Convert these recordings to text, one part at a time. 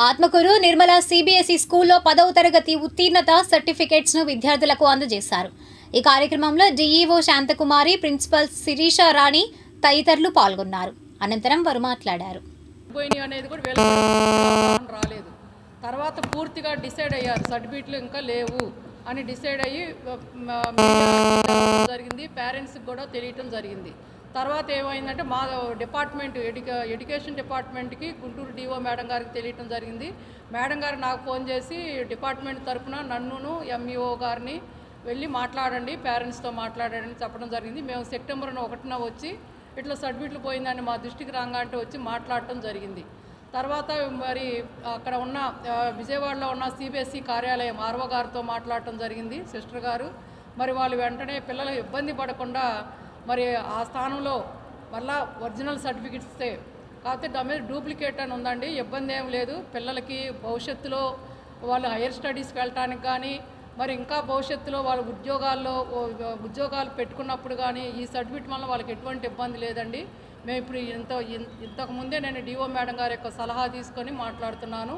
Atmakur Nirmala CBSE స్కూల్లో పదవ తరగతి ఉత్తీర్ణత సర్టిఫికేట్స్ను విద్యార్థులకు అందజేశారు. ఈ కార్యక్రమంలో డిఈఓ శాంతకుమారి ప్రిన్సిపల్ శిరీష రాణి తదితరులు పాల్గొన్నారు. అనంతరం వారు మాట్లాడారు. అనేది కూడా రాలేదు. తర్వాత పూర్తిగా డిసైడ్ అయ్యారు. సర్టిఫికెట్లు ఇంకా లేవు అని డిసైడ్ అయ్యి జరిగింది. పేరెంట్స్కి కూడా తెలియటం జరిగింది. తర్వాత ఏమైందంటే మా డిపార్ట్మెంట్ ఎడ్యుకే ఎడ్యుకేషన్ డిపార్ట్మెంట్కి గుంటూరు డిఓ మేడం గారికి తెలియటం జరిగింది. మేడం గారు నాకు ఫోన్ చేసి డిపార్ట్మెంట్ తరపున నన్నును ఎంఈఓ గారిని వెళ్ళి మాట్లాడండి పేరెంట్స్తో మాట్లాడండి చెప్పడం జరిగింది. మేము సెప్టెంబర్ ఒకటిన వచ్చి ఇట్లా సర్టిఫికెట్లు పోయిందని మా దృష్టికి రాగాంటే వచ్చి మాట్లాడటం జరిగింది. తర్వాత మరి అక్కడ ఉన్న విజయవాడలో ఉన్న సిబిఎస్ఈ కార్యాలయం ఆర్వో గారితో మాట్లాడటం జరిగింది సిస్టర్ గారు. మరి వాళ్ళు వెంటనే పిల్లలు ఇబ్బంది పడకుండా మరి ఆ స్థానంలో మళ్ళా ఒరిజినల్ సర్టిఫికెట్స్ ఇస్తే. కాకపోతే దాని మీద డూప్లికేట్ అని ఉందండి ఇబ్బంది ఏం లేదు. పిల్లలకి భవిష్యత్తులో వాళ్ళు హైయర్ స్టడీస్కి వెళ్ళటానికి కానీ మరి ఇంకా భవిష్యత్తులో వాళ్ళ ఉద్యోగాల్లో ఉద్యోగాలు పెట్టుకున్నప్పుడు కానీ ఈ సర్టిఫికెట్ వల్ల వాళ్ళకి ఎటువంటి ఇబ్బంది లేదండి. మేము ఇప్పుడు ఇంత ఇంతకుముందే ఇంతకు ముందే నేను డిఓ మేడం గారి యొక్క సలహా తీసుకొని మాట్లాడుతున్నాను.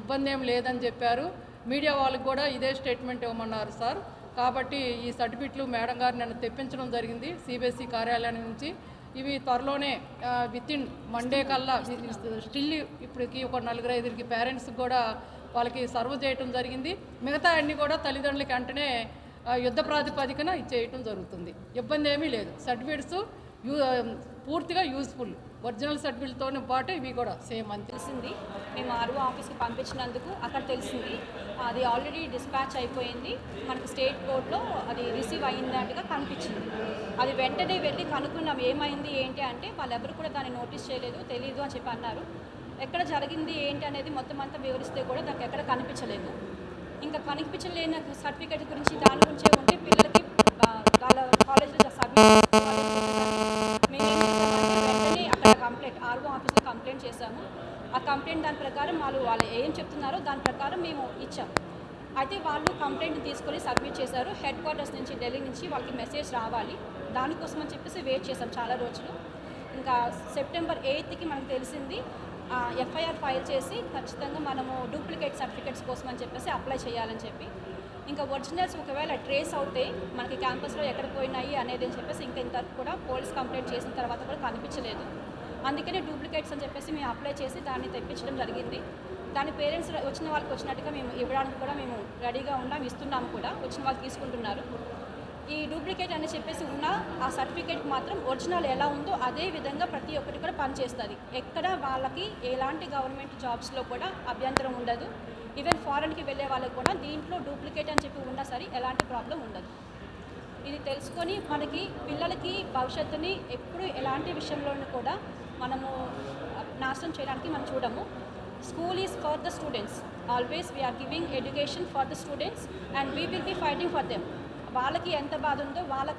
ఇబ్బంది ఏం లేదని చెప్పారు. మీడియా వాళ్ళకి కూడా ఇదే స్టేట్మెంట్ ఇవ్వమన్నారు సార్. కాబట్టి ఈ సర్టిఫికెట్లు మేడం గారు నన్ను తెప్పించడం జరిగింది సిబిఎస్ఈ కార్యాలయం నుంచి. ఇవి త్వరలోనే విత్ ఇన్ మండే కల్లా స్టిల్ ఇప్పటికి ఒక నలుగురు ఐదుగురికి పేరెంట్స్కి కూడా వాళ్ళకి సర్వ్ చేయటం జరిగింది. మిగతా అన్ని కూడా తల్లిదండ్రులకి వెంటనే యుద్ధ ప్రాతిపదికన ఇచ్చేయటం జరుగుతుంది. ఇబ్బంది ఏమీ లేదు. సర్టిఫికేట్స్ యూ పూర్తిగా యూస్ఫుల్ ఒరిజినల్ సర్టిఫికేట్తో పాటు ఇవి కూడా సేమ్ అని తెలిసింది. మేము ఆర్ఓ ఆఫీస్కి పంపించినందుకు అక్కడ తెలిసింది. అది ఆల్రెడీ డిస్పాచ్ అయిపోయింది. మనకు స్టేట్ బోర్డ్లో అది రిసీవ్ అయిందట్టుగా కనిపించింది. అది వెంటనే వెళ్ళి కనుక్కున్నాం. ఏమైంది ఏంటి అంటే వాళ్ళెవరు కూడా దాన్ని నోటీస్ చేయలేదు తెలియదు అని చెప్పి అన్నారు. ఎక్కడ జరిగింది ఏంటి అనేది మొత్తం అంతా వివరిస్తే కూడా దానికి ఎక్కడ కనిపించలేదు. ఇంకా కనిపించలేని సర్టిఫికేట్ గురించి దాని గురించే ఉంటే పిల్లలకి ఆ, వాళ్ళ కాలేజ్లో సబ్మిట్ మేమేం చేసామంటే వెంటనే అక్కడ కంప్లైంట్ ఆర్ఓ ఆఫీస్లో చేశాము ఆ కంప్లైంట్ దాని ప్రకారం వాళ్ళు వాళ్ళు ఏం చెప్తున్నారో దాని ప్రకారం మేము ఇచ్చాం అయితే వాళ్ళు కంప్లైంట్ తీసుకొని సబ్మిట్ చేశారు. హెడ్ క్వార్టర్స్ నుంచి ఢిల్లీ నుంచి వాళ్ళకి మెసేజ్ రావాలి. దానికోసం అని చెప్పేసి వెయిట్ చేశాం చాలా రోజులు. ఇంకా సెప్టెంబర్ ఎయిత్కి మనకు తెలిసింది ఎఫ్ఐఆర్ ఫైల్ చేసి ఖచ్చితంగా మనము డూప్లికేట్ సర్టిఫికేట్స్ కోసం అని చెప్పేసి అప్లై చేయాలని చెప్పి. ఇంకా ఒరిజినల్స్ ఒకవేళ ట్రేస్ అవుతే మనకి క్యాంపస్లో ఎక్కడ పోయినాయి అనేది అని చెప్పేసి ఇంకా ఇంతవరకు కూడా పోలీస్ కంప్లైంట్ చేసిన తర్వాత కూడా కనిపించలేదు. అందుకనే డూప్లికేట్స్ అని చెప్పేసి మేము అప్లై చేసి దాన్ని తెప్పించడం జరిగింది. దాని పేరెంట్స్ వచ్చిన వాళ్ళకి వచ్చినట్టుగా మేము ఇవ్వడానికి కూడా మేము రెడీగా ఉన్నాం ఇస్తున్నాము కూడా వచ్చిన వాళ్ళు తీసుకుంటున్నారు. ఈ డూప్లికేట్ అని చెప్పేసి ఉన్న ఆ సర్టిఫికేట్ మాత్రం ఒరిజినల్ ఎలా ఉందో అదే విధంగా ప్రతి ఒక్కటి కూడా పనిచేస్తుంది. ఎక్కడ వాళ్ళకి ఎలాంటి గవర్నమెంట్ జాబ్స్లో కూడా అభ్యంతరం ఉండదు. ఈవెన్ ఫారెన్కి వెళ్ళే వాళ్ళకి కూడా దీంట్లో డూప్లికేట్ అని చెప్పి ఉన్నా సరే ఎలాంటి ప్రాబ్లం ఉండదు. ఇది తెలుసుకొని మనకి పిల్లలకి భవిష్యత్తుని ఎప్పుడు ఎలాంటి విషయంలోనూ కూడా మనము నాశనం చేయడానికి మనం చూడము. School is for the students always we are giving education for the students and we will be fighting for them వాళ్ళకి ఎంత బాధ ఉందో వాళ్ళ